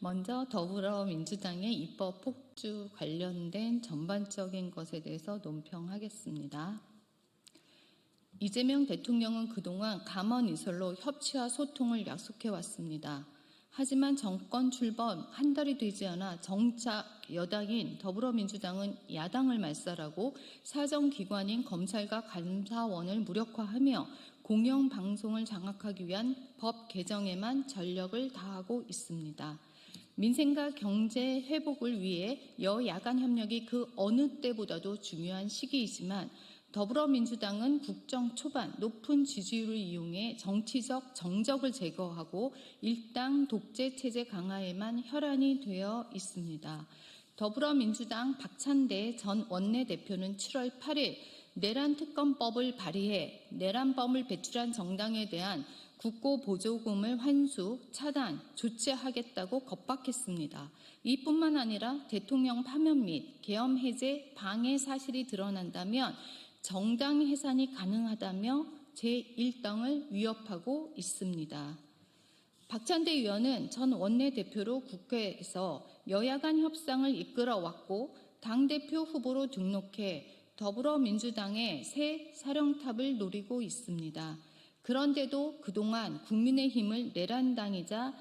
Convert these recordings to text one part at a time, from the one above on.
먼저 더불어민주당의 입법 폭주 관련된 전반적인 것에 대해서 논평하겠습니다. 이재명 대통령은 그동안 감원 이설로 협치와 소통을 약속해 왔습니다. 하지만 정권 출범 한 달이 되지 않아 정작 여당인 더불어민주당은 야당을 말살하고 사정기관인 검찰과 감사원을 무력화하며 공영방송을 장악하기 위한 법 개정에만 전력을 다하고 있습니다. 민생과 경제 회복을 위해 여야간 협력이 그 어느 때보다도 중요한 시기이지만 더불어민주당은 국정 초반 높은 지지율을 이용해 정치적 정적을 제거하고 일당 독재 체제 강화에만 혈안이 되어 있습니다. 더불어민주당 박찬대 전 원내대표는 7월 8일 내란 특검법을 발의해 내란범을 배출한 정당에 대한 국고 보조금을 환수, 차단, 조치하겠다고 겁박했습니다. 이뿐만 아니라 대통령 파면 및 계엄 해제 방해 사실이 드러난다면 정당 해산이 가능하다며 제1당을 위협하고 있습니다. 박찬대 의원은 전 원내대표로 국회에서 여야 간 협상을 이끌어왔고 당대표 후보로 등록해 더불어민주당의 새 사령탑을 노리고 있습니다. 그런데도 그동안 국민의힘을 내란당이자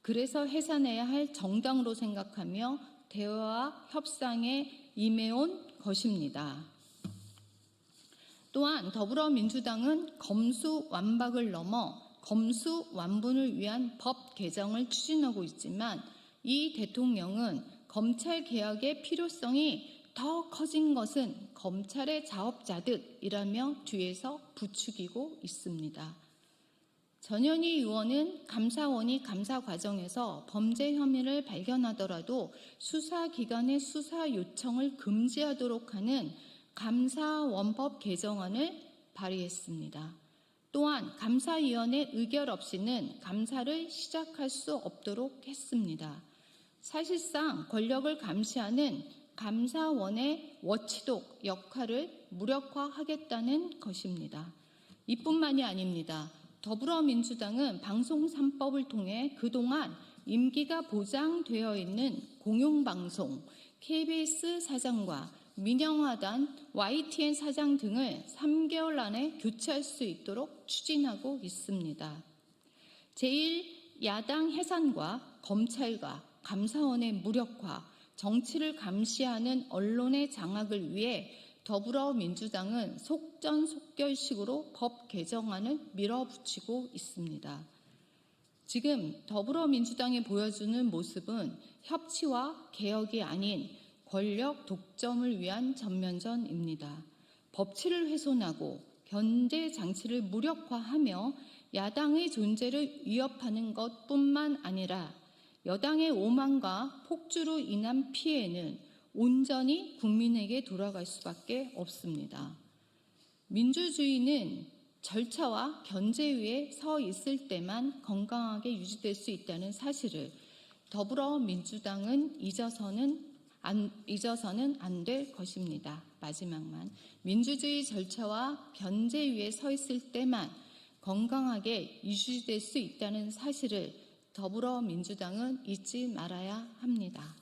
그래서 해산해야 할 정당으로 생각하며 대화와 협상에 임해온 것입니다. 또한 더불어민주당은 검수 완박을 넘어 검수 완분을 위한 법 개정을 추진하고 있지만 이 대통령은 검찰 개혁의 필요성이 더 커진 것은 검찰의 자업자득이라며 뒤에서 부추기고 있습니다. 전현희 의원은 감사원이 감사 과정에서 범죄 혐의를 발견하더라도 수사기관의 수사 요청을 금지하도록 하는 감사원법 개정안을 발의했습니다. 또한 감사위원회 의결 없이는 감사를 시작할 수 없도록 했습니다. 사실상 권력을 감시하는 감사원의 워치독 역할을 무력화하겠다는 것입니다. 이뿐만이 아닙니다. 더불어민주당은 방송 3법을 통해 그동안 임기가 보장되어 있는 공영방송, KBS 사장과 민영화단, YTN 사장 등을 3개월 안에 교체할 수 있도록 추진하고 있습니다. 제1야당 해산과 검찰과 감사원의 무력화, 정치를 감시하는 언론의 장악을 위해 더불어민주당은 속전속결식으로 법 개정안을 밀어붙이고 있습니다. 지금 더불어민주당이 보여주는 모습은 협치와 개혁이 아닌 권력 독점을 위한 전면전입니다. 법치를 훼손하고 견제 장치를 무력화하며 야당의 존재를 위협하는 것 뿐만 아니라 여당의 오만과 폭주로 인한 피해는 온전히 국민에게 돌아갈 수밖에 없습니다. 민주주의는 절차와 견제 위에 서 있을 때만 건강하게 유지될 수 있다는 사실을 더불어민주당은 잊어서는 안, 잊어서는 안 될 것입니다. 마지막만. 민주주의 절차와 견제 위에 서 있을 때만 건강하게 유지될 수 있다는 사실을 더불어민주당은 잊지 말아야 합니다.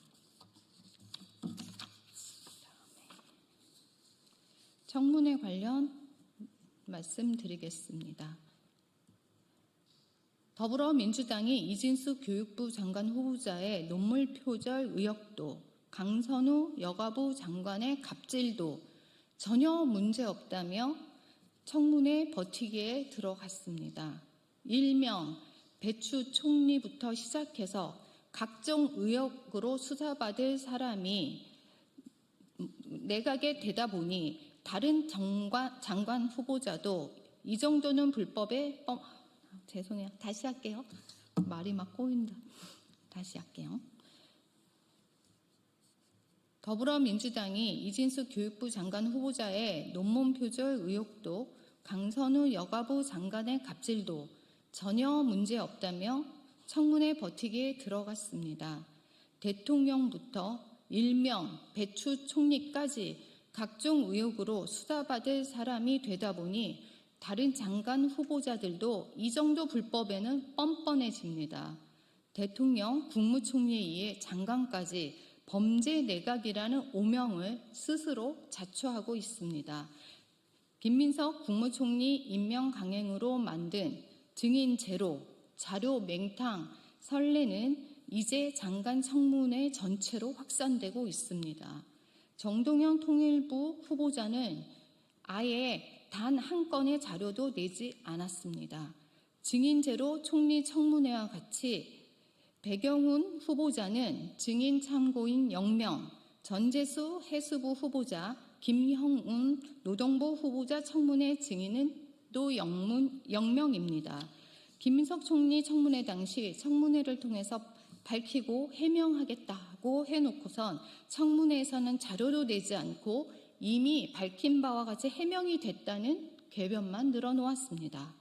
청문회 관련 말씀드리겠습니다. 더불어민주당이 이진수 교육부 장관 후보자의 논물 표절 의혹도 강선우 여가부 장관의 갑질도 전혀 문제 없다며 청문회 버티기에 들어갔습니다. 일명 배추 총리부터 시작해서 각종 의혹으로 수사받을 사람이 내각에 되다 보니 다른 장관, 장관 후보자도 이 정도는 불법에 뻥, 죄송해요. 다시 할게요. 말이 막 꼬인다. 다시 할게요. 더불어민주당이 이진수 교육부 장관 후보자의 논문 표절 의혹도 강선우 여가부 장관의 갑질도 전혀 문제 없다며 청문회 버티기에 들어갔습니다. 대통령부터 일명 배추 총리까지 각종 의혹으로 수사받을 사람이 되다 보니 다른 장관 후보자들도 이 정도 불법에는 뻔뻔해집니다. 대통령, 국무총리에 의해 장관까지 범죄 내각이라는 오명을 스스로 자초하고 있습니다. 김민석 국무총리 임명 강행으로 만든 증인 제로, 자료 맹탕, 선례는 이제 장관 청문회 전체로 확산되고 있습니다. 정동영 통일부 후보자는 아예 단 한 건의 자료도 내지 않았습니다. 증인제로 총리 청문회와 같이 배경훈 후보자는 증인 참고인 0명, 전재수 해수부 후보자, 김형운 노동부 후보자 청문회 증인은 또 0문, 0명입니다. 김민석 총리 청문회 당시 청문회를 통해서 밝히고 해명하겠다고 해놓고선 청문회에서는 자료도 내지 않고 이미 밝힌 바와 같이 해명이 됐다는 궤변만 늘어놓았습니다.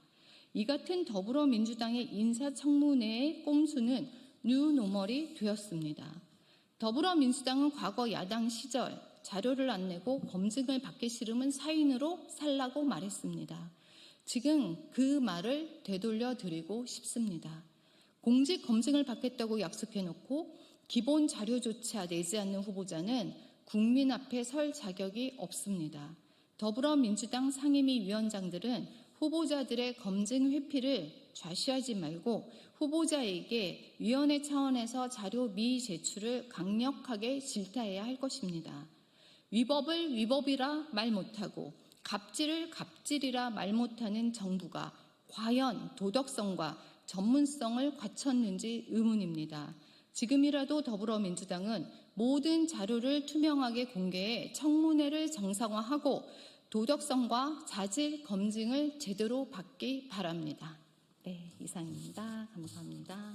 이 같은 더불어민주당의 인사청문회의 꼼수는 뉴노멀이 되었습니다. 더불어민주당은 과거 야당 시절 자료를 안 내고 검증을 받기 싫으면 사인으로 살라고 말했습니다. 지금 그 말을 되돌려 드리고 싶습니다. 공직 검증을 받겠다고 약속해 놓고 기본 자료조차 내지 않는 후보자는 국민 앞에 설 자격이 없습니다. 더불어민주당 상임위 위원장들은 후보자들의 검증 회피를 좌시하지 말고 후보자에게 위원회 차원에서 자료 미제출을 강력하게 질타해야 할 것입니다. 위법을 위법이라 말 못하고 갑질을 갑질이라 말 못하는 정부가 과연 도덕성과 전문성을 갖췄는지 의문입니다. 지금이라도 더불어민주당은 모든 자료를 투명하게 공개해 청문회를 정상화하고 도덕성과 자질 검증을 제대로 받기 바랍니다. 네, 이상입니다. 감사합니다.